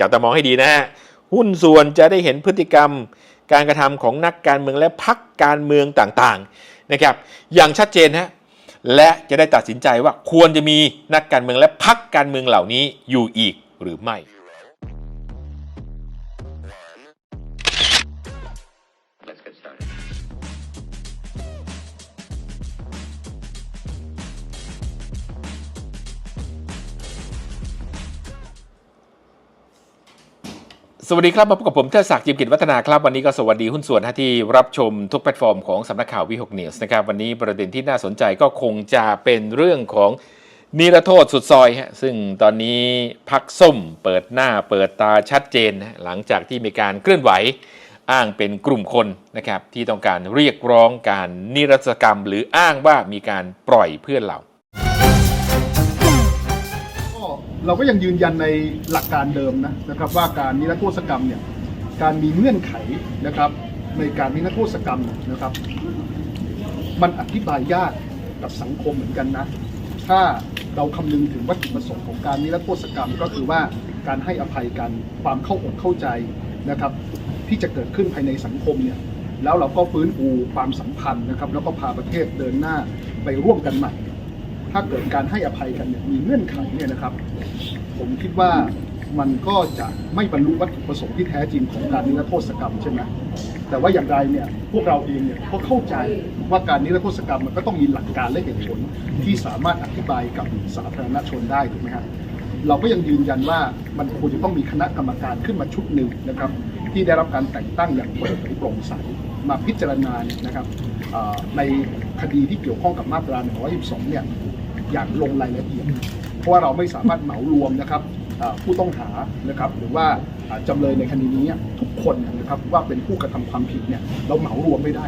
จับตามองให้ดีนะฮะหุ้นส่วนจะได้เห็นพฤติกรรมการกระทำของนักการเมืองและพักการเมืองต่างๆนะครับ อย่างชัดเจนฮะและจะได้ตัดสินใจว่าควรจะมีนักการเมืองและพักการเมืองเหล่านี้อยู่อีกหรือไม่ สวัสดีครับ มาพบกับผมเทิดศักดิ์จิมกิจวัฒนาครับ วันนี้ก็สวัสดีหุ้นส่วนที่รับชมทุกแพลตฟอร์มของสำนักข่าววิหกเนียสนะครับ วันนี้ประเด็นที่น่าสนใจก็คงจะเป็นเรื่องของนิรโทษสุดซอยฮะซึ่งตอนนี้พักส้มเปิดหน้าเปิดตาชัดเจน หลังจากที่มีการเคลื่อนไหวอ้างเป็นกลุ่มคนนะครับที่ต้องการเรียกร้องการนิรศกรรม หรืออ้างว่ามีการปล่อยเพื่อนเรา เราก็ยังยืนยันในหลักการเดิมนะนะครับว่าการนิรโทษกรรมเนี่ยการมีเงื่อนไขนะครับในการนิรโทษกรรมนะครับ มันอธิบายยากกับสังคมเหมือนกันนะ ถ้าเราคำนึงถึงวัตถุประสงค์ของการนิรโทษกรรมก็คือว่าการให้อภัยกันความเข้าอกเข้าใจนะครับ ที่จะเกิดขึ้นภายในสังคมเนี่ยแล้วเราก็ฟื้นฟูความสัมพันธ์นะครับ แล้วก็พาประเทศเดินหน้าไปร่วมกันใหม่ ถ้าเกิดการให้อภัยกันเนี่ยมีเงื่อนไขเนี่ยนะครับ ผมคิดว่ามันก็จะไม่บรรลุวัตถุประสงค์ที่แท้จริงของการนิรโทษกรรมใช่ไหมแต่ว่าอย่างไรเนี่ยพวกเราเองเนี่ยก็เข้าใจว่าการนิรโทษกรรมมันก็ต้องมีหลักการและเหตุผลที่สามารถอธิบายกับสาธารณชนได้ถูกไหมฮะเราก็ยังยืนยันว่ามันควรจะต้องมีคณะกรรมการขึ้นมาชุดหนึ่งนะครับ ที่ได้รับการแต่งตั้งอย่างเปิดเผยโปร่งใสมาพิจารณานนะครับในคดีที่เกี่ยวข้องกับมาตรา122เนี่ย อย่างลงรายละเอียด เพราะว่าเราไม่สามารถเหมารวมนะครับผู้ต้องหานะครับหรือว่าอ่าจำเลยในคดีนี้ทุกคนนะครับว่าเป็นผู้กระทำความผิดเนี่ยเราเหมารวมไม่ได้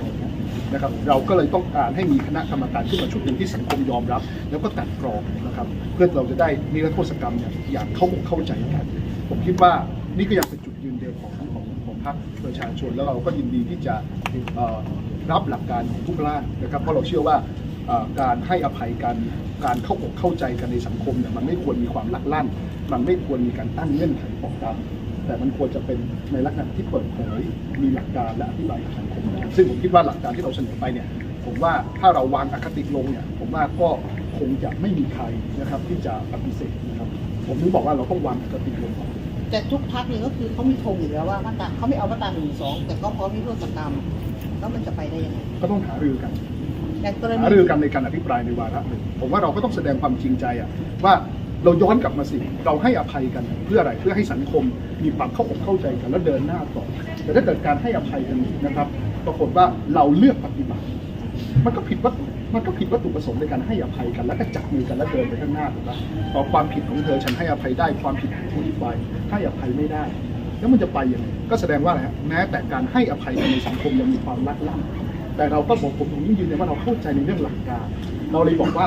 นะครับเราก็เลยต้องการให้มีคณะกรรมการขึ้นมาชุดหนึ่งที่สังคมยอมรับ แล้วก็กลันกรองนะครับเพื่อเราจะได้นิรโทษกรรมเนี่ยอย่างเข้าอกเข้าใจกัน ผมคิดว่านี่ก็ยังเป็นจุดยืนเดิมของของของพรรคประชาชนแล้วเราก็ยินดีที่จะรับหลักการของทุกร่างนะครับเพราะเราเชื่อว่า การให้อภัยกันการเข้าอกเข้าใจกันในสังคมเนี่ยมันไม่ควรมีความลักลั่น มันไม่ควรมีการตั้งเงื่อนไขปกดำแต่มันควรจะเป็นในลักษณะที่เปิดเผยมีหลักการและอธิบายกับสังคมได้ซึ่งผมคิดว่าหลักการที่เราเสนอไปเนี่ยผมว่าถ้าเราวางอคติลงเนี่ยผมว่าก็คงจะไม่มีใครนะครับที่จะปฏิเสธนะครับ ผมถึงบอกว่าเราต้องวางอคติลงก่อนแต่ทุกพักเนี่ยก็คือเขามีธงอยู่แล้วว่ามาตราเขาไม่เอามาตราหนึ่งสองแต่ก็พร้อมมีโทษกรรมแล้วมันจะไปได้ยังไงก็ต้องหารือกัน แต่กรณีหารือกันในการอภิปรายในวาระหนึ่งผมว่าเราก็ต้องแสดงความจริงใจอะว่าเราย้อนกลับมาสิเราให้อภัยกันเพื่ออะไรเพื่อให้สังคมมีความเข้าอกเข้าใจกันแล้วเดินหน้าต่อ แต่ถ้าเกิดการให้อภัยกันนะครับ ปรากฏว่าเราเลือกปฏิบัติ มันก็ผิดวัตถุมันก็ผิดวัตถุประสงค์ในการให้อภัยกัน แล้วก็จับมือกันแล้วเดินไปข้างหน้าถูกปะต่อความผิดของเธอฉันให้อภัยได้ความผิดของผู้อีกฝ่ายให้อภัยไม่ได้ แล้วมันจะไปยังไงก็แสดงว่าอะไรฮะแม้แต่การให้อภัยกันในสังคมยังมีความลักลั่น แต่เราก็บอกผมผมยิ่งยืนยันว่าเราเข้าใจในเรื่องหลักการ เราเลยบอกว่า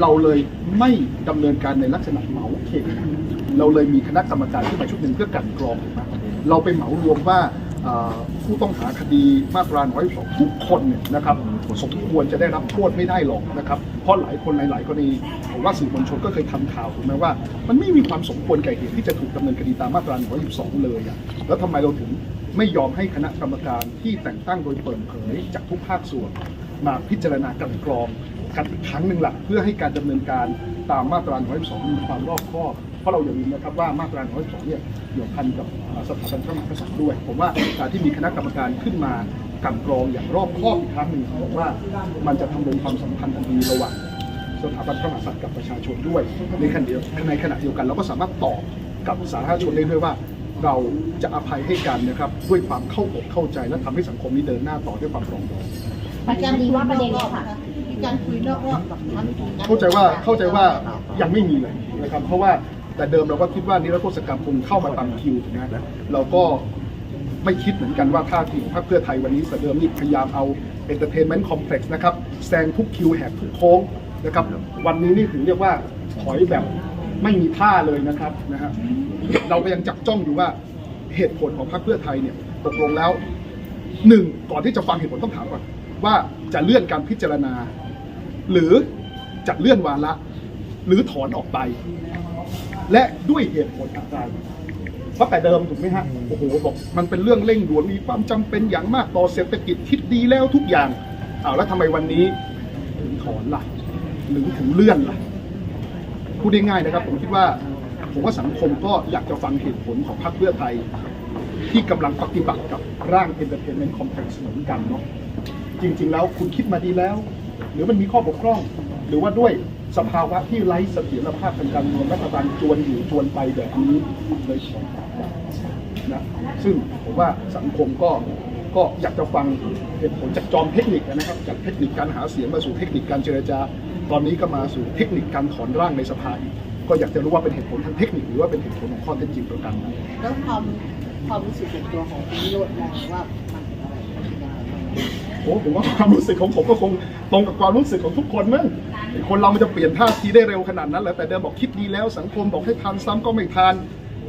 เราเลยไม่ดำเนินการในลักษณะเหมาเข่งเราเลยมีคณะกรรมการขึ้นมาชุดหนึ่งเพื่อกันกรองถูกไหมเราไปเหมารวมว่าผู้ต้องหาคดีมาตรา112ทุกคนเนี่ยนะครับสมควรจะได้รับโทษไม่ได้หรอกนะครับ เพราะหลายคนหลาย ๆ กรณีผมว่าสื่อมวลชนก็เคยทำข่าวถูกไหมว่า มันไม่มีความสมควรแก่เหตุที่จะถูกดำเนินคดีตามมาตรา112เลยอะแล้วทำไมเราถึง ไม่ยอมให้คณะกรรมการที่แต่งตั้งโดยเปิดเผยจากทุกภาคส่วน มาพิจารณากลันกรองกันอีกครั้งหนึ่งหละเพื่อให้การดำเนินการตามมาตรา112มีความรอบคอบเพราะเราอย่าลืมนะครับว่ามาตรา112เนี่ยเกี่ยวพันกับสถาบันพระมหากษัตริย์ด้วย ผมว่าการที่มีคณะกรรมการขึ้นมากันกรองอย่างรอบคอบอีกครั้งหนึ่งผมว่ามันจะทำลงความสัมพันธ์อันดีระหว่างสถาบันพระมหากษัตริย์กับประชาชนด้วยในขณะเดียวในขณะเดียวกันเราก็สามารถตอบกับสาธารณชนได้ด้วยว่า เราจะอภัยให้กันนะครับด้วยความเข้าอกเข้าใจและทำให้สังคมนี้เดินหน้าต่อด้วยความปรองดองมีการคุยว่าประเด็นนี้ค่ะมีการคุยนอกรอบกับท่านเข้าใจว่าเข้าใจว่ายังไม่มีเลยนะครับเพราะว่าแต่เดิมเราก็คิดว่านิรโทษกรรมคงเข้ามาตามคิวถูกไหมเราก็ไม่คิดเหมือนกันว่าท่าทีของพรรคเพื่อไทยวันนี้แต่เดิมนี่พยายามเอาเอนเตอร์เทนเมนต์คอมเพล็กซ์นะครับแซงทุกคิวแหกทุกโค้งนะครับวันนี้นี่ถึงเรียกว่าถอยแบบ ไม่มีท่าเลยนะครับนะฮะเราก็ยังจับจ้องอยู่ว่าเหตุผลของพรรคเพื่อไทยเนี่ยตกลงแล้วหนึ่งก่อนที่จะฟังเหตุผลต้องถามก่อนว่าจะเลื่อนการพิจารณา หรือจะเลื่อนวาระหรือถอนออกไป และด้วยเหตุผลอะไรเพราะแต่เดิมถูกไหมฮะโอ้โหบอกมันเป็นเรื่องเร่งด่วนมีความจำเป็นอย่างมากต่อเศรษฐกิจคิดดีแล้วทุกอย่างอ้าวแล้วทำไมวันนี้ถึงถอนล่ะ หรือถึงเลื่อนล่ะ พูดได้ง่ายนะครับ ผมคิดว่าผมว่าสังคมก็อยากจะฟังเหตุผลของพรรคเพื่อไทย ที่กำลังปฏิบัติกับร่าง Entertainment Complex เหมือนกันเนาะจริง ๆ แล้วคุณคิดมาดีแล้ว หรือมันมีข้อบกพร่อง หรือว่าด้วยสภาวะที่ไร้เสถียรภาพทางการเมืองรัฐบาลจวนอยู่จวนไปแบบนี้เลยนนะซึ่งผมว่าสังคมก็ก็อยากจะฟังเหตุผลจากจอมเทคนิคนะครับจากเทคนิคการหาเสียงมาสู่เทคนิคการเจรจา ตอนนี้ก็มาสู่เทคนิคการถอนร่างในสภาอีก ก็อยากจะรู้ว่าเป็นเหตุผลทางเทคนิคหรือว่าเป็นเหตุผลของข้อเท็จจริงประการใดแล้วความความรู้สึกส่วนตัวของคุณวิโรจน์มองว่ามันเป็นอะไรมันเป็นยังไงบ้างโอ้ผมว่าความรู้สึกของผมก็คงตรงกับความรู้สึกของทุกคนมั้งคนเรามันจะเปลี่ยนท่าทีได้เร็วขนาดนั้นแหละแต่เดิมบอกคิดดีแล้วสังคมบอกให้ทานซ้ำก็ไม่ทาน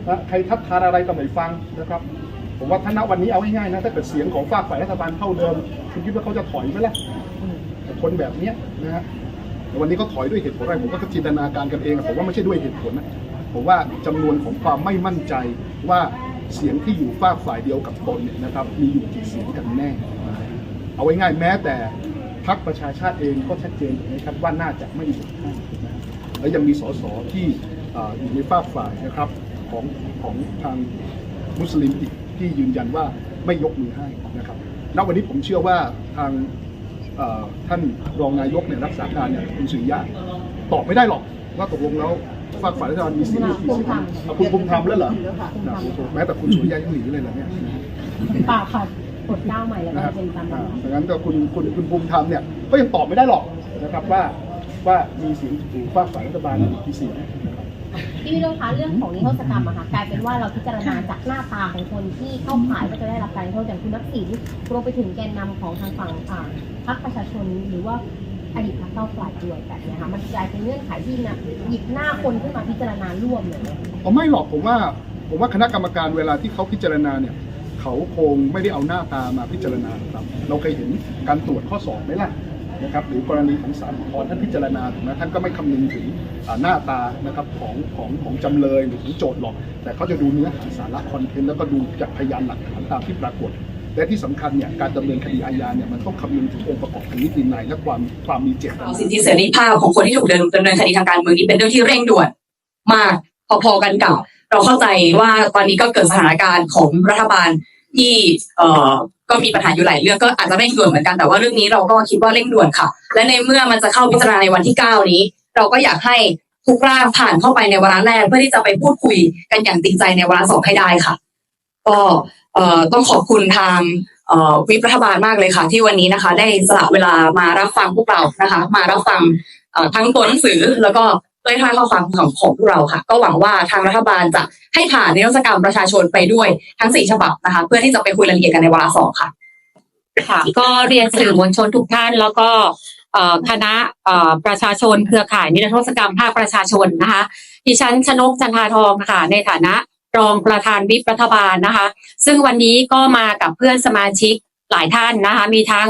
นะใครทัดทานอะไรก็ไม่ฟังนะครับ ผมว่าถ้าณวันนี้เอาง่ายๆนะถ้าเกิดเสียงของฝากฝ่ายรัฐบาลเท่าเดิม คุณคิดว่าเขาจะถอยไหมล่ะแต่คนแบบเนี้ยนะฮะแต่ วันนี้เขาถอยด้วยเหตุผลอะไรผมก็จินตนาการกันเองอะผมว่าไม่ใช่ด้วยเหตุผลนะผมว่าจำนวนของความไม่มั่นใจว่าเสียงที่อยู่ฝากฝ่ายเดียวกับตนเนี่ยนะครับมีอยู่กี่เสียงกันแน่ เอาไว้ง่ายแม้แต่พรรคประชาชาติเองก็ชัดเจนนะครับว่าน่าจะไม่โหวตให้นะและยังมีสสที่อยู่ในฝากฝ่ายนะครับของของทางมุสลิมอีกที่ยืนยันว่าไม่ยกมือให้นะครับณวันนี้ผมเชื่อว่าทาง ท่านรองนายกเนี่ยรักษาการเนี่ยคุณสุริยะตอบไม่ได้หรอกว่าตกลงแล้วฝากฝ่ายรัฐบาลมีเสียงอยู่กี่เสียงอะคุณภูมิธรรมแล้วเหรอนะแม้แต่คุณสุริยะยังหนีเลยเหรอเนี่ยเปล่าค่ะกดก้าวใหม่แล้วนะก็ครับเป็นตามนั้อ่านดังนั้นก็คุณคุณคุณภูมิธรรมเนี่ยก็ยังตอบไม่ได้หรอกนะครับว่าว่ามีเสียงอยู่ฝากฝ่ายรัฐบาลอีกกี่เสียงนะครับ พี่วิโรจน์คะเรื่องของนิรโทษกรรมอะค่ะกลายเป็นว่าเราพิจารณาจากหน้าตาของคนที่เข้าข่ายก็จะได้รับการโทษอย่างคุณนักศิลรวมไปถึงแกนนำของทางฝั่งอ่าพรรคประชาชนหรือว่าอดีตพรรคเก้าไกลด้วยแบบเนี้ยค่ะมันกลายเป็นเงื่อนไขที่นะหยิบหน้าคนขึ้นมาพิจารณาร่วมเลยอ๋อไม่หรอกผมว่าผมว่าคณะกรรมการเวลาที่เขาพิจารณาเนี่ยเขาคงไม่ได้เอาหน้าตามาพิจารณาครับ เราเคยเห็นการตรวจข้อสอบไหมล่ะ นะครับหรือกรณีของศาลอุทธรณ์ท่านพิจารณาถูกไหมท่านก็ไม่คำนึงถึงหน้าตานะครับของของของจำเลยหรือของโจทย์หรอก แต่เขาจะดูเนื้อหาสาระคอนเทนต์แล้วก็ดูจากพยานหลักฐานตามที่ปรากฏและที่สำคัญเนี่ยการดำเนินคดีอาญาเนี่ยมันต้องคำนึงถึงองค์ประกอบทางนิตินัยและความความมีเจตนาสิทธิเสรีภาพของคนที่ถูกดำเนินคดีทางการเมืองนี้เป็นเรื่องที่เร่งด่วนมากพอๆกันกับเราเข้าใจว่าตอนนี้ก็เกิดสถานการณ์ของรัฐบาลที่เอ่อ ก็มีปัญหาอยู่หลายเรื่องก็อาจจะเร่งด่วนเหมือนกันแต่ว่าเรื่องนี้เราก็คิดว่าเร่งด่วนค่ะ และในเมื่อมันจะเข้าพิจารณาในวันที่เก้านี้ เราก็อยากให้ทุกร่างผ่านเข้าไปในวาระแรกเพื่อที่จะไปพูดคุยกันอย่างจริงใจในวาระสองให้ได้ค่ะ ก็ต้องขอบคุณทางวิปรัฐบาลมากเลยค่ะ ที่วันนี้นะคะ ได้สละเวลามารับฟังพวกเรานะคะ มารับฟังทั้งตัวหนังสือแล้วก็ ด้วยท่าข้อความของของพวกเราค่ะ ก็หวังว่าทางรัฐบาลจะให้ผ่านนิรโทรศกรรมประชาชนไปด้วยทั้งสี่ฉบับนะคะ เพื่อที่จะไปคุยรายละเอียดกันในวาระสองค่ะ ค่ะ ก็เรียนสื่อมวลชนทุกท่านแล้วก็คณะประชาชนเครือข่ายนิรโทษกรรมภาคประชาชนนะคะดิฉันชนกจันทาทองค่ะ ในฐานะรองประธานวิปรัฐบาลนะคะ ซึ่งวันนี้ก็มากับเพื่อนสมาชิกหลายท่านนะคะ มีทั้ง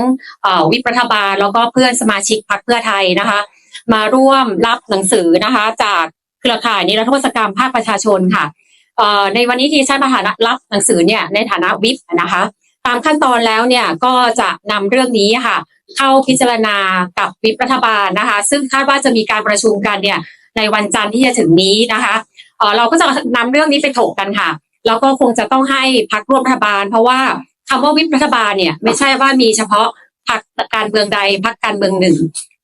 วิปรัฐบาลแล้วก็เพื่อนสมาชิกพรรคเพื่อไทยนะคะ มาร่วมรับหนังสือนะคะ จากเครือข่ายนิรโทษกรรมภาคประชาชนค่ะเอ่อในวันนี้ที่ดิฉันมาฐานรับหนังสือเนี่ยในฐานะวิปนะคะ ตามขั้นตอนแล้วเนี่ยก็จะนำเรื่องนี้ค่ะ เข้าพิจารณากับวิปรัฐบาลนะคะ ซึ่งคาดว่าจะมีการประชุมกันเนี่ยในวันจันทร์ที่จะถึงนี้นะคะเออเราก็จะนำเรื่องนี้ไปถกกันค่ะแล้วก็คงจะต้องให้พักร่วมรัฐบาล เพราะว่าคำว่าวิปรัฐบาลเนี่ยไม่ใช่ว่ามีเฉพาะพักการเมืองใดพักการเมืองหนึ่ง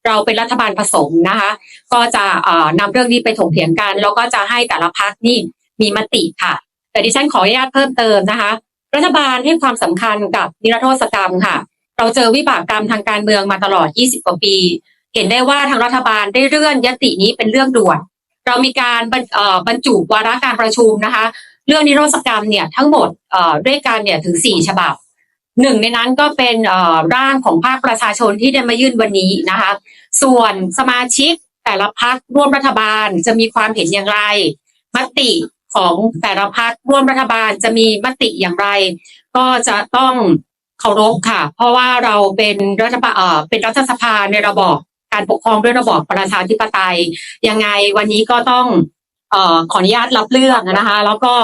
เราเป็นรัฐบาลผสมนะคะ ก็จะเอ่อนำเรื่องนี้ไปถกเถียงกัน แล้วก็จะให้แต่ละพักนี่มีมติค่ะ แต่ดิฉันขออนุญาตเพิ่มเติมนะคะ รัฐบาลให้ความสำคัญกับนิรโทษกรรมค่ะ เราเจอวิบากกรรมทางการเมืองมาตลอด 20 กว่าปี เห็นได้ว่าทางรัฐบาลได้เลื่อนยตินี้เป็นเรื่องด่วน เรามีการบรรเอ่อบรจุวาระการประชุมนะคะ เรื่องนิรโทษกรรมเนี่ยทั้งหมดด้วยกันเนี่ยถึง 4 ฉบับ หนึ่งในนั้นก็เป็นร่างของภาคประชาชนที่ได้มายื่นวันนี้นะคะ ส่วนสมาชิกแต่ละพักร่วมรัฐบาลจะมีความเห็นอย่างไร มติของแต่ละพักร่วมรัฐบาลจะมีมติอย่างไร ก็จะต้องเคารพค่ะ เพราะว่าเราเป็นรัฐบาลเอ่อเป็นรัฐสภาในระบอบการปกครองด้วยระบอบประชาธิปไตยยังไงวันนี้ก็ต้องเอ่อขออนุญาตรับเรื่องนะคะ แล้วก็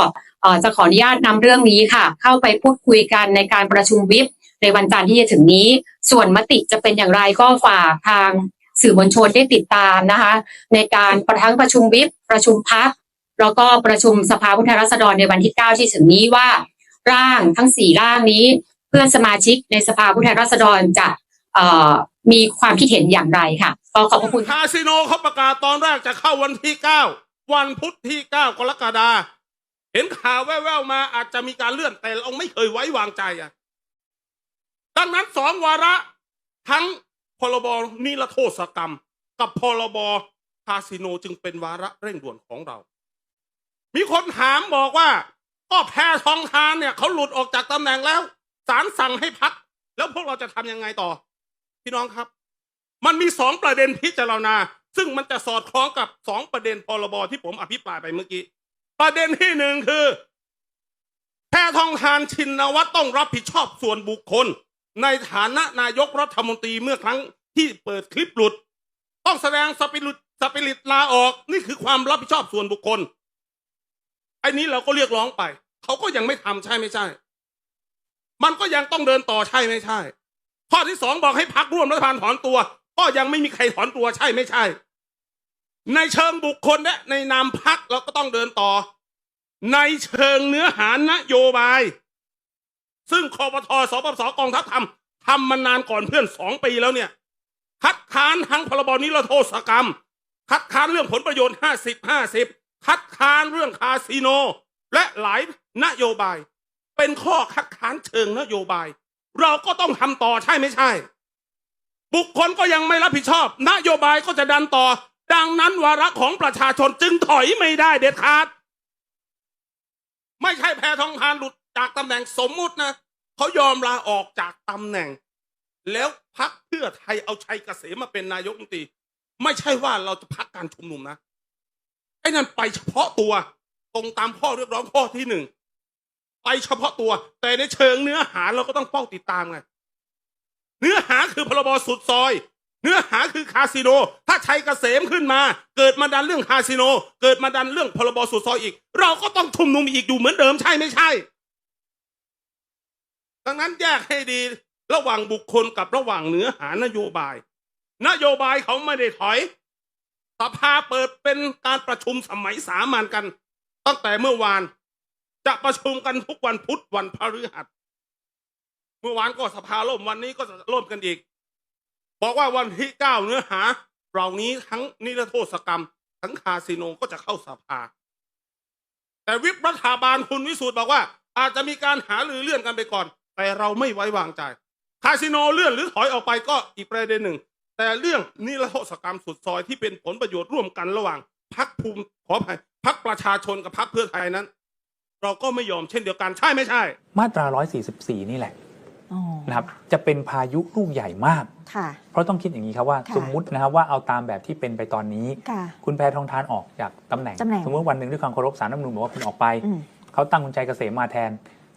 จะขออนุญาตนำเรื่องนี้ค่ะ เข้าไปพูดคุยกันในการประชุมวิปในวันจันทร์ที่จะถึงนี้ ส่วนมติจะเป็นอย่างไรก็ฝากทางสื่อมวลชนได้ติดตามนะคะ ในการประทั้งประชุมวิปประชุมพักแล้วก็ประชุมสภาผู้แทนราษฎรในวันที่ 9 ที่ถึงนี้ว่า ร่างทั้งสี่ร่างนี้ เพื่อนสมาชิกในสภาผู้แทนราษฎรจะมีความคิดเห็นอย่างไรค่ะก็ขอบพระคุณคาสิโนเขาประกาศตอนแรกจะเข้าวันที่เก้าวันพุธที่เก้ากรกฎา เห็นข่าวแว่วๆมาอาจจะมีการเลื่อนแต่เราไม่เคยไว้วางใจอะดังนั้นสองวาระทั้งพรบนิรโทษกรรม กับพรบคาสิโนจึงเป็นวาระเร่งด่วนของเรา มีคนถามบอกว่า ก็แพทองทานเนี่ยเขาหลุดออกจากตำแหน่งแล้วศาลสั่งให้พัก แล้วพวกเราจะทำยังไงต่อ พี่น้องครับ มันมีสองประเด็นพิจารณา ซึ่งมันจะสอดคล้องกับสองประเด็นพรบที่ผมอภิปรายไปเมื่อกี้ ประเด็นที่หนึ่งคือ แพทองทานชินวัตรต้องรับผิดชอบส่วนบุคคล ในฐานะนายกรัฐมนตรีเมื่อครั้งที่เปิดคลิปหลุด ต้องแสดงสปิริตสปิริตลาออกนี่คือความรับผิดชอบส่วนบุคคลไอ้นี้เราก็เรียกร้องไป เขาก็ยังไม่ทำใช่ไม่ใช่ มันก็ยังต้องเดินต่อใช่ไม่ใช่ ข้อที่สองบอกให้พักร่วมรัฐบาลถอนตัว ก็ยังไม่มีใครถอนตัวใช่ไม่ใช่ ในเชิงบุคคลและในนามพักเราก็ต้องเดินต่อ ในเชิงเนื้อหานโยบาย ซึ่งคอปทสปสกองทัพทำทำมานานก่อนเพื่อนสองปีแล้วเนี่ย คัดค้านทั้งพรบนิรโทษกรรม คัดค้านเรื่องผลประโยชน์ห้าสิบห้าสิบคัดค้านเรื่องคาสิโน และหลายนโยบาย เป็นข้อคัดค้านเชิงนโยบาย เราก็ต้องทำต่อใช่ไม่ใช่ บุคคลก็ยังไม่รับผิดชอบ นโยบายก็จะดันต่อ ดังนั้นวาระของประชาชนจึงถอยไม่ได้เด็ดขาด ไม่ใช่แพทองทานหลุดจากตำแหน่งสมมุตินะเขายอมลาออกจากตำแหน่ง แล้วพักเพื่อไทยเอาชัยเกษมมาเป็นนายกรัฐมนตรีไม่ใช่ว่าเราจะพักการชุมนุมนะไอ้นั่นไปเฉพาะตัวตรงตามข้อเรียกร้องข้อที่หนึ่งไปเฉพาะตัว แต่ในเชิงเนื้อหาเราก็ต้องเฝ้าติดตามไงเนื้อหาคือพรบสุดซอย เนื้อหาคือคาสิโน ถ้าชัยเกษมขึ้นมา เกิดมาดันเรื่องคาสิโน เกิดมาดันเรื่องพรบสุดซอยอีก เราก็ต้องชุมนุมอีกอยู่เหมือนเดิมใช่ไม่ใช่ ดังนั้นแยกให้ดีระหว่างบุคคลกับระหว่างเนื้อหานโยบาย นโยบายเขาไม่ได้ถอยสภาเปิดเป็นการประชุมสมัยสามัญกัน ตั้งแต่เมื่อวาน จะประชุมกันทุกวันพุธวันพฤหัส เมื่อวานก็สภาล่มวันนี้ก็จะล่มกันอีก บอกว่าวันที่เก้าเนื้อหาเหล่านี้ทั้งนิรโทษกรรม ทั้งคาสิโนก็จะเข้าสภา แต่วิปรัฐบาลคุณวิสุทธ์บอกว่า อาจจะมีการหาหรือเลื่อนกันไปก่อน แต่เราไม่ไว้วางใจ คาสิโนเลื่อนหรือถอยออกไปก็อีกประเด็นหนึ่ง แต่เรื่องนิรโทษกรรมสุดซอยที่เป็นผลประโยชน์ร่วมกันระหว่างพักภูมิขออภัยพักประชาชนกับพักเพื่อไทยนั้น เราก็ไม่ยอมเช่นเดียวกันใช่ไม่ใช่ มาตรา 144 นี่แหละ นะครับจะเป็นพายุลูกใหญ่มากค่ะเพราะต้องคิดอย่างนี้ครับว่าค่ะสมมุตินะครับว่าเอาตามแบบที่เป็นไปตอนนี้ค่ะคุณแพทองทานออกจากตำแหน่งตำแหน่ง สมมติวันหนึ่งด้วยความเคารพสารรัฐธรรมนูญบอกว่าคุณออกไปอืมเขาตั้งคุณชัยเกษมมาแทน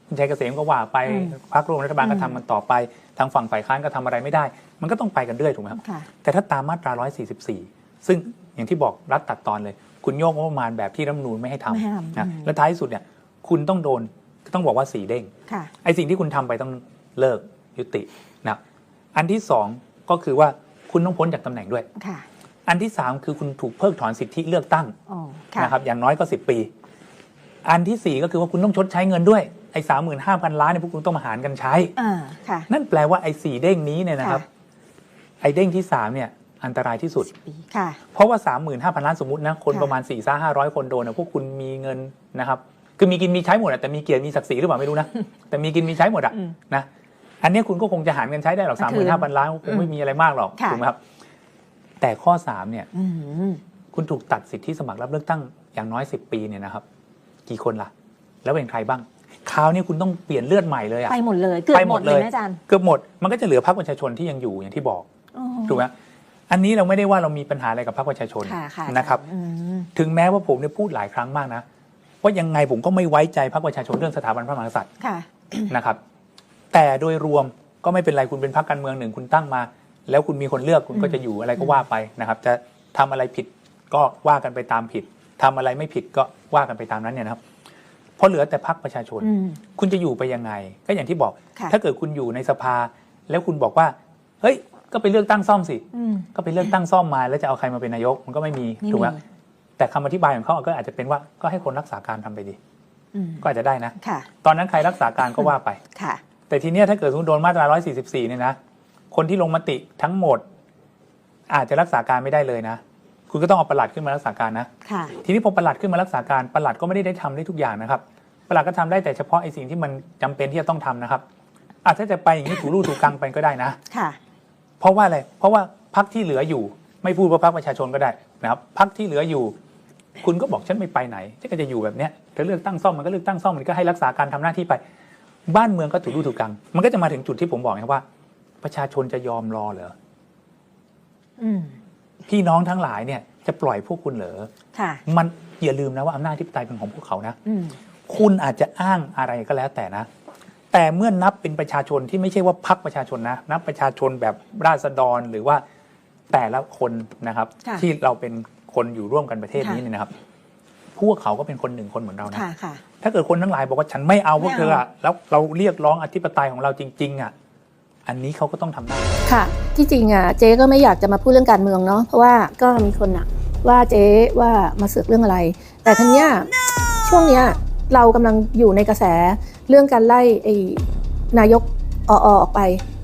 คุณชัยเกษมก็ว่าไปอืมพรรคร่วมรัฐบาลก็อืมทำมันต่อไป ทางฝั่งฝ่ายค้านก็ทำอะไรไม่ได้ มันก็ต้องไปกันเรื่อยถูกไหมครับค่ะแต่ถ้าตามมาตรา 144 ซึ่งอย่างที่บอกรัฐตัดตอนเลย คุณโยกงบประมาณแบบที่รัฐธรรมนูญไม่ให้ทไม่ให้ทำำนะอืมและท้ายที่สุดเนี่ยคุณต้องโดนต้องบอกว่าสีเด้งค่ะไอ้สิ่งที่คุณทำไปต้อง เลิกยุตินะอันที่สองก็คือว่าคุณต้องพ้นจากตำแหน่งด้วยค่ะอันที่สามคือคุณถูกเพิกถอนสิทธิเลือกตั้งอ๋อค่ะนะครับอย่างน้อยก็10ปี อันที่สี่ก็คือว่าคุณต้องชดใช้เงินด้วยไอ้สามหมื่นห้าพันล้านเนี่ยพวกคุณต้องมาหารกันใช้อ่าค่ะนั่นแปลว่าไอ้สี่เด้งนี้เนี่ยนะครับค่ะไอ้เด้งที่สามเนี่ยอันตรายที่สุดปีค่ะเพราะว่า 35,000 ล้านสมมตินะ คนค่ะประมาณ4ี่ซ่าห้าร้อยคนโดนนะพวกคุณมีเงินนะครับ คือมีกินมีใช้หมดอะแต่มีเกียรติมีศักดิ์ศรีหรือเปล่าไม่รู้นะ แต่มีกินมีใช้หมดอะอืมนะ อันเนี้ยคุณก็คงจะหารเงินใช้ได้หรอกก็สามหคืมื่อนห้าพันล้านคงไม่อืมมีอะไรมากหรอกค่ะถูกไหมครับแต่ข้อ3เนี่ยอืมคุณถูกตัดสิทธิสมัครรับเลือกตั้งอย่างน้อย10ปีเนี่ยนะครับ กี่คนล่ะ แล้วเป็นใครบ้างคราวนี้คุณต้องเปลี่ยนเลือดใหม่เลยอะไปหมดเลยเกือบหมดเลยนะอาจารย์เกือบหมดมันก็จะเหลือพรรคประชาชนที่ยังอยู่อย่างที่บอกอ๋อถูกไหมอันนี้เราไม่ได้ว่าเรามีปัญหาอะไรกับพรรคประชาชนค่ะค่ะนะครับอืมถึงแม้ว่าผมเนี่ยพูดหลายครั้งมากนะว่ายังไงผมก็ไม่ไว้ใจพรรคประชาชนเรื่องสถาบันพระมหากษัตริย์ค่ะนะครับ แต่โดยรวมก็ไม่เป็นไรคุณเป็นพรรคการเมืองหนึ่งคุณตั้งมา แล้วคุณมีคนเลือกคุณก็จะอยู่อะไรก็ว่าไปนะครับ จะทำอะไรผิดก็ว่ากันไปตามผิดทำอะไรไม่ผิดก็ว่ากันไปตามนั้นเนี่ยนะครับเพราะเหลือแต่พักประชาชนอืมคุณจะอยู่ไปยังไง ก็อย่างที่บอกค่ะถ้าเกิดคุณอยู่ในสภา แล้วคุณบอกว่า เฮ้ย ก็ไปเลือกตั้งซ่อมสิอืมก็ไปเลือกตั้งซ่อมมา แล้วจะเอาใครมาเป็นนายก มันก็ไม่มีไม่มีถูกไหมแต่คำอธิบายของเขาก็อาจจะเป็นว่า ก็ให้คนรักษาการทำไปดีอืมก็อาจจะได้นะค่ะตอนนั้นใครรักษาการก็ว่าไปค่ะ แต่ทีเนี้ยถ้าเกิดคุณโดนมาตรา 144 เนี่ยนะ คนที่ลงมติทั้งหมด อาจจะรักษาการไม่ได้เลยนะ คุณก็ต้องเอาประหลัดขึ้นมารักษาการนะ ค่ะ ทีนี้พอประหลัดขึ้นมารักษาการประหลัดก็ไม่ได้ได้ทำได้ทุกอย่างนะครับประหลัดก็ทำได้แต่เฉพาะไอ้สิ่งที่มันจำเป็นที่จะต้องทำนะครับอาจจะถ้าจะไปอย่างนี้ถูรูถูกกลางไปก็ได้นะ ค่ะ เพราะว่าอะไร เพราะว่าพักที่เหลืออยู่ ไม่พูดว่าพักประชาชนก็ได้นะครับพักที่เหลืออยู่ คุณก็บอกฉันไม่ไปไหนฉันก็จะอยู่แบบเนี้ยเธอเลือกตั้งซ่อมมันก็เลือกตั้งซ่อมมันก็ให้รักษาการทำหน้าที่ไป บ้านเมืองก็ถูกรูถูกกลางมันก็จะมาถึงจุดที่ผมบอกนะครับว่า ประชาชนจะยอมรอเหรออืมพี่น้องทั้งหลายเนี่ย จะปล่อยพวกคุณเหรอค่ะมันอย่าลืมนะว่าอำนาจที่ปไตยเป็นของพวกเขานะอืมคุณอาจจะอ้างอะไรก็แล้วแต่นะ แต่เมื่อนับเป็นประชาชนที่ไม่ใช่ว่าพักประชาชนนะ นับประชาชนแบบราษฎรหรือว่าแต่ละคนนะครับค่ะที่เราเป็นคนอยู่ร่วมกันประเทศนี้ค่ะเนี่ยนะครับ พวกเขาก็เป็นคนหนึ่งคนเหมือนเรานะค่ะค่ะ ถ้าเกิดคนทั้งหลายบอกว่าฉันไม่เอาพวกไม่เอาเธออะแล้วเราเรียกร้องอธิปไตยของเราจริง ๆอะอันนี้เขาก็ต้องทำได้ ค่ะ ที่จริงอะเจ๊ก็ไม่อยากจะมาพูดเรื่องการเมืองเนาะเพราะว่าก็มีคนอะว่าเจ๊ว่ามาเสือกเรื่องอะไร แต่ทีเนี้ยช่วงเนี้ยเรากำลังอยู่ในกระแสเรื่องการไล่ไอ้นายกออออกไป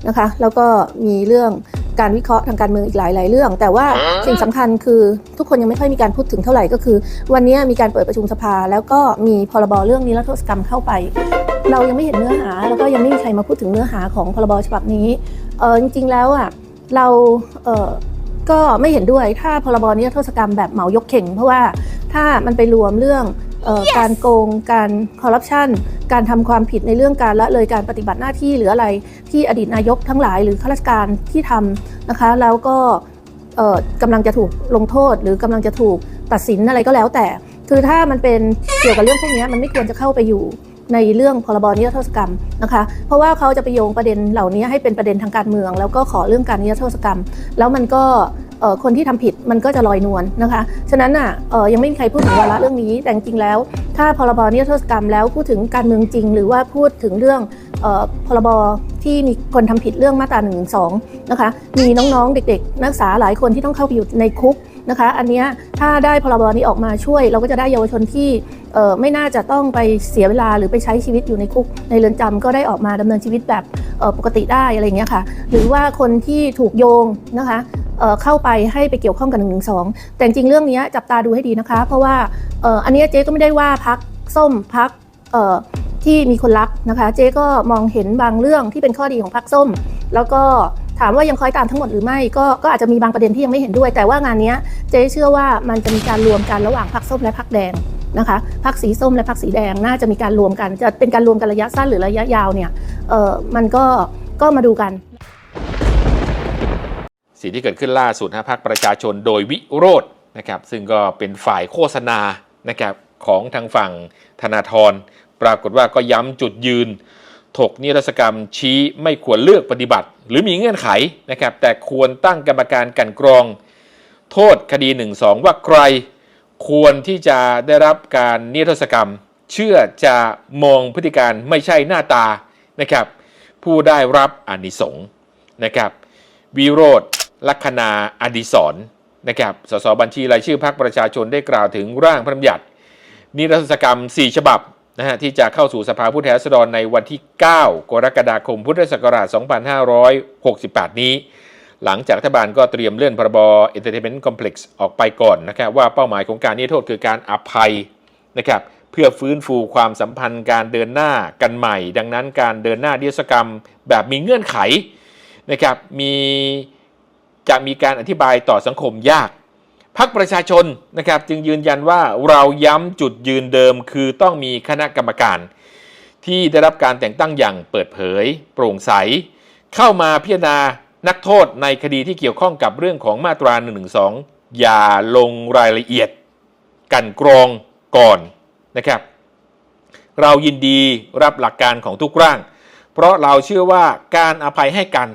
นะคะ แล้วก็มีเรื่อง การวิเคราะห์ทางการเมืองอีกหลายหลายๆเรื่อง แต่ว่าสิ่งสำคัญคือทุกคนยังไม่ค่อยมีการพูดถึงเท่าไหร่ก็คือ วันเนี้ยมีการเปิดประชุมสภา แล้วก็มีพรบเรื่องนิรโทษกรรมเข้าไป เรายังไม่เห็นเนื้อหา แล้วก็ยังไม่มีใครมาพูดถึงเนื้อหาของพรบฉบับนี้เออจริง ๆ แล้วอะเราเออก็ไม่เห็นด้วยถ้าพรบนิรโทษกรรมแบบเหมายกเข่ง เพราะว่าถ้ามันไปรวมเรื่องเออ การโกง การคอร์รัปชันการทำความผิดในเรื่องการละเลยการปฏิบัติหน้าที่หรืออะไรที่อดีตนายกทั้งหลายหรือข้าราชการที่ทำนะคะ แล้วก็เอ่อกำลังจะถูกลงโทษ หรือกำลังจะถูกตัดสินอะไรก็แล้วแต่ คือถ้ามันเป็นเกี่ยวกับเรื่องพวกนี้มันไม่ควรจะเข้าไปอยู่ในเรื่องพรบนิรโทษกรรมนะคะ เพราะว่าเขาจะไปโยงประเด็นเหล่านี้ให้เป็นประเด็นทางการเมือง แล้วก็ขอเรื่องการนิรโทษกรรม แล้วมันก็เอ่อ คนที่ทำผิดมันก็จะลอยนวลนะคะ ฉะนั้นอะยังไม่มีใครพูดถึงวาระเรื่องนี้ แต่จริงแล้ว ถ้าพรบนิรโทษกรรมแล้วพูดถึงการเมืองจริง หรือว่าพูดถึงเรื่องออพรบที่มีคนทำผิดเรื่องมาตรา1นึนะคะ มีน้องๆ เด็กๆ นักศึกษาหลายคนที่ต้องเข้าไปอยู่ในคุกนะคะ อันนี้ถ้าได้พรบนี้ออกมาช่วย เราก็จะได้เยาวชนที่ไม่น่าจะต้องไปเสียเวลาหรือไปใช้ชีวิตอยู่ในคุก ในเรือนจำก็ได้ออกมาดำเนินชีวิตแบบปกติได้อะไรเงี้ยค่ะ หรือว่าคนที่ถูกโยงนะคะ เข้าไปให้ไปเกี่ยวข้องกับ1นึแต่จริงเรื่องนี้จับตาดูให้ดีนะคะ เพราะว่าอ,อ,อันนี้เจ๊ก็ไม่ได้ว่าพักส้มพักที่มีคนรักนะคะ เจ๊ก็มองเห็นบางเรื่องที่เป็นข้อดีของพักส้ม แล้วก็ถามว่ายังคอยตามทั้งหมดหรือไม่ก็ก็อาจจะมีบางประเด็นที่ยังไม่เห็นด้วย แต่ว่างานนี้เจ๊เชื่อว่ามันจะมีการรวมกันระหว่างพักส้มและพักแดงนะคะพักสีส้มและพักสีแดงน่าจะมีการรวมกัน จะเป็นการรวมกันระยะสั้นหรือระยะยาวเนี่ยเออมันก็ก็มาดูกัน สิ่งที่เกิดขึ้นล่าสุดนะพรรคประชาชนโดยวิโรจนะครับซึ่งก็เป็นฝ่ายโฆษณานะครับของทางฝั่งธนาธรปรากฏว่าก็ย้ำจุดยืน ถกนิรศกรรมชี้ไม่ควรเลือกปฏิบัติ หรือมีเงื่อนไขนะครับแต่ควรตั้งกรรมการกันกรอง โทษคดี 1 2 ว่าใคร ควรที่จะได้รับการนิรศกรรม เชื่อจะมองพฤติการไม่ใช่หน้าตานะครับผู้ได้รับอนิสงส์นะครับวิโรธ ลัคนาอดิศรนะครับ สสบัญชีรายชื่อพรรคประชาชนได้กล่าวถึงร่างพระราชบัญญัติ นิรโทษกรรม 4 ฉบับนะฮะที่จะเข้าสู่สภาผู้แทนราษฎรในวันที่ 9 กรกฎาคมพุทธศักราช 2568 นี้ หลังจากรัฐบาลก็เตรียมเลื่อนพรบ Entertainment Complex ออกไปก่อนนะครับว่าเป้าหมายของการนิรโทษคือการอภัยนะครับเพื่อฟื้นฟูความสัมพันธ์การเดินหน้ากันใหม่ ดังนั้นการเดินหน้านิรโทษกรรมแบบมีเงื่อนไขนะครับมี จะมีการอธิบายต่อสังคมยากพักประชาชนนะครับจึงยืนยันว่าเราย้ำจุดยืนเดิม คือต้องมีคณะกรรมการ ที่ได้รับการแต่งตั้งอย่างเปิดเผย โปร่งใส เข้ามาพิจารณานักโทษในคดีที่เกี่ยวข้องกับเรื่องของมาตรา1นึอย่าลงรายละเอียด กันกรองก่อนนะครับ เรายินดีรับหลักการของทุกร่าง เพราะเราเชื่อว่าการอภัยให้กัน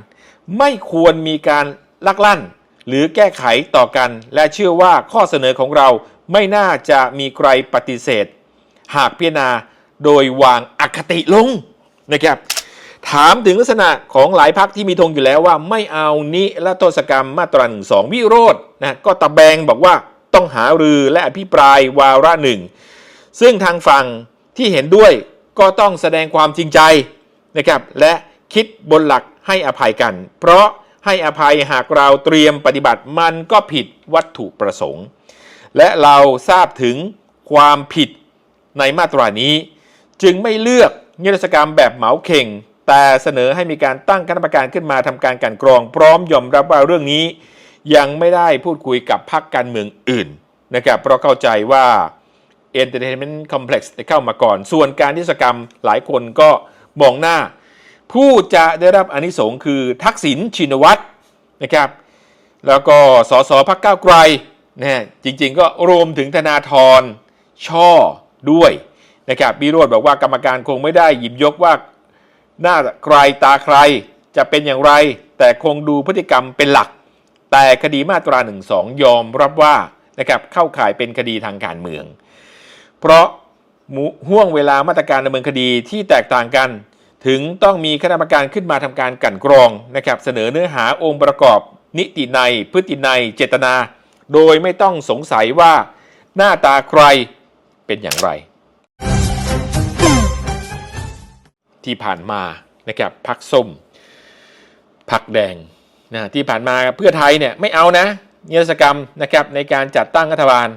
ไม่ควรมีการ ลักลั่น หรือแก้ไขต่อกัน และเชื่อว่าข้อเสนอของเราไม่น่าจะมีใครปฏิเสธ หากพิจารณาโดยวางอคติลงนะครับถามถึงลักษณะของหลายพักที่มีธงอยู่แล้วว่าไม่เอานิรโทษกรรมมาตรา1นึงวิโรจน์นะก็ตะแบงบอกว่าต้องหารือและอภิปรายวาระหนึ่งซึ่งทางฝั่งที่เห็นด้วยก็ต้องแสดงความจริงใจนะครับและคิดบนหลักให้อภัยกัน เพราะ ให้อภัยหากเราเตรียมปฏิบัติมันก็ผิดวัตถุประสงค์ และเราทราบถึงความผิดในมาตรานี้ จึงไม่เลือกนิรศกรรมแบบเหมาเข่ง แต่เสนอให้มีการตั้งคณะกรรมการขึ้นมาทำการกันกรอง พร้อมยอมรับว่าเรื่องนี้ ยังไม่ได้พูดคุยกับพรรคการเมืองอื่นนะครับเพราะเข้าใจว่า Entertainment Complex ได้เข้ามาก่อน ส่วนการนิรศกรรมหลายคนก็มองหน้า ผู้จะได้รับอนิสงค์คือทักษิณชินวัตรนะครับ แล้วก็สสพักเก้าไกลนะจริง ๆ ก็รวมถึงธนาธรช่อด้วยนะครับบิโรธบอกว่ากรรมการคงไม่ได้หยิบยกว่าหน้าใครตาใครจะเป็นอย่างไร แต่คงดูพฤติกรรมเป็นหลัก แต่คดีมาตรา1นึยอมรับว่านะครับเข้าข่ายเป็นคดีทางการเมือง เพราะห่วงเวลามาตรการดำเนินคดีที่แตกต่างกัน ถึงต้องมีคณะกรรมการขึ้นมาทำการกั่นกรองนะครับ เสนอเนื้อหาองค์ประกอบ นิติในยพฤตินัยเจตนา โดยไม่ต้องสงสัยว่าหน้าตาใครเป็นอย่างไร ที่ผ่านมานะครับพักส้มพักแดงนะที่ผ่านมาเพื่อไทยเนี่ยไม่เอานะนิรศกรรมนะครับในการจัดตั้งรัฐบาล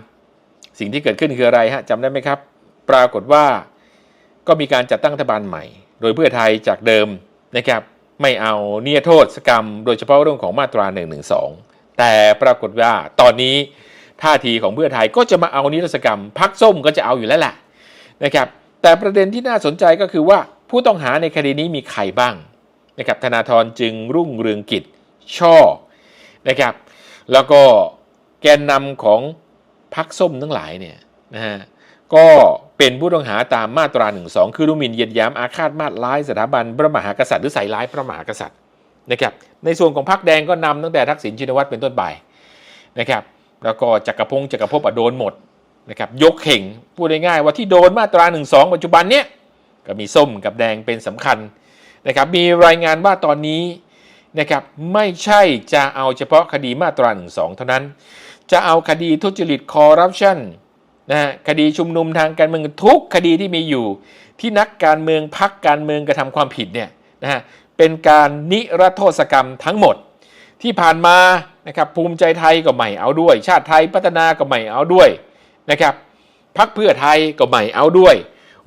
สิ่งที่เกิดขึ้นคืออะไรฮะจำได้ไหมครับ ปรากฏว่าก็มีการจัดตั้งรัฐบาลใหม่ โดยเพื่อไทยจากเดิมนะครับไม่เอาเนียโทษกรรม โดยเฉพาะเรื่องของมาตรา1นึแต่ปรากฏว่าตอนนี้ท่าทีของเพื่อไทยก็จะมาเอานิรศกรรมพักส้มก็จะเอาอยู่แล้วแหละนะครับแต่ประเด็นที่น่าสนใจก็คือว่าผู้ต้องหาในคดีนี้มีใครบ้างนะครับธนาธรจึงรุ่งเรืองกิจช่อนะครับแล้วก็แกนนำของพักส้มทั้งหลายเนี่ยนะฮะก็ เป็นผู้ต้องหาตามมาตรา1นึคือดูหมิ่นเหยียดหยามอาฆาตมาตร้ายสถาบันพระมหากษัตริย์หรือใส่ร้ายพระมหากษัตริย์นะครับในส่วนของพักแดงก็นำตั้งแต่ทักษิณชินวัตรเป็นต้นไปนะครับแล้วก็จักรพงศ์จักรภพอะโดนหมดนะครับยกเข่งพูดง่ายๆว่าที่โดนมาตรา1นึปัจจุบันเนี้ยก็มีส้มกับแดงเป็นสำคัญนะครับมีรายงานว่าตอนนี้นะครับไม่ใช่จะเอาเฉพาะคดีมาตรา1นึเท่านั้น จะเอาคดีทุจริตคอร์รัปชัน นะคดีชุมนุมทางการเมืองทุกคดีที่มีอยู่ ที่นักการเมืองพักการเมืองกระทำความผิดเนี่ยนะฮะเป็นการนิรโทษกรรมทั้งหมด ที่ผ่านมานะครับภูมิใจไทยก็ไม่เอาด้วย ชาติไทยพัฒนาก็ไม่เอาด้วยนะครับพักเพื่อไทยก็ไม่เอาด้วย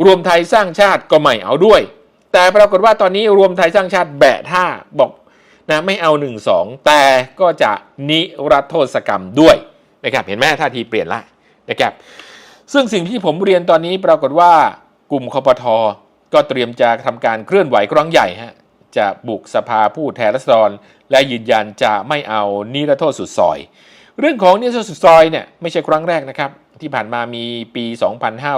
รวมไทยสร้างชาติก็ไม่เอาด้วย แต่ปรากฏว่าตอนนี้รวมไทยสร้างชาติแบะท่าบอกนะไม่เอา1นึแต่ก็จะนิรโทษกรรมด้วยนะครับเห็นไหมท่าทีเปลี่ยนละนะครับ ซึ่งสิ่งที่ผมเรียนตอนนี้ปรากฏว่ากลุ่มคอปทอก็เตรียมจะทำการเคลื่อนไหวครั้งใหญ่ฮะจะบุกสภาผู้แทนราษฎรและยืนยันจะไม่เอานิรโทษสุดซอย เรื่องของนิรโทษสุดซอยเนี่ยไม่ใช่ครั้งแรกนะครับ ที่ผ่านมามีปี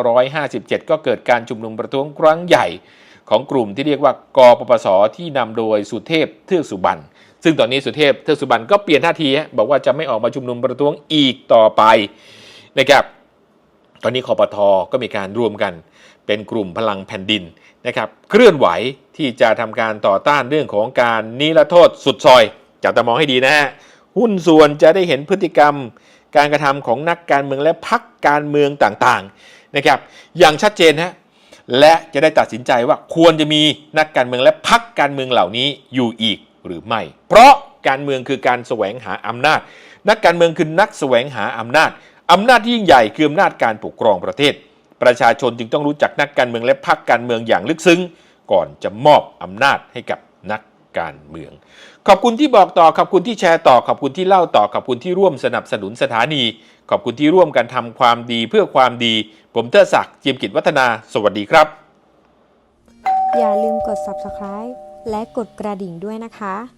2557 ก็เกิดการชุมนุมประท้วงครั้งใหญ่ ของกลุ่มที่เรียกว่ากปปสที่นำโดยสุเทพเทือกสุบรรณซึ่งตอนนี้สุเทพเทือกสุบรรณก็เปลี่ยนท่าทีบอกว่าจะไม่ออกมาชุมนุมประท้วงอีกต่อไปนะครับ ตอนนี้คอปทก็มีการรวมกัน เป็นกลุ่มพลังแผ่นดินนะครับเคลื่อนไหวที่จะทำการต่อต้านเรื่องของการนิรโทษสุดซอยจับตามองให้ดีนะฮะหุ้นส่วนจะได้เห็นพฤติกรรมการกระทำของนักการเมืองและพักการเมืองต่างๆนะครับอย่างชัดเจนฮะและจะได้ตัดสินใจว่าควรจะมีนักการเมืองและพักการเมืองเหล่านี้อยู่อีกหรือไม่ เพราะการเมืองคือการแสวงหาอำนาจ นักการเมืองคือนักแสวงหาอำนาจ อำนาจที่ยิ่งใหญ่คืออำนาจการปกครองประเทศ ประชาชนจึงต้องรู้จักนักการเมืองและพรรคการเมืองอย่างลึกซึ้ง ก่อนจะมอบอำนาจให้กับนักการเมือง ขอบคุณที่บอกต่อ ขอบคุณที่แชร์ต่อ ขอบคุณที่เล่าต่อ ขอบคุณที่ร่วมสนับสนุนสถานี ขอบคุณที่ร่วมกันทำความดีเพื่อความดี ผมเทอศักดิ์เจียมกิจวัฒนา สวัสดีครับ อย่าลืมกด subscribe และกดกระดิ่งด้วยนะคะ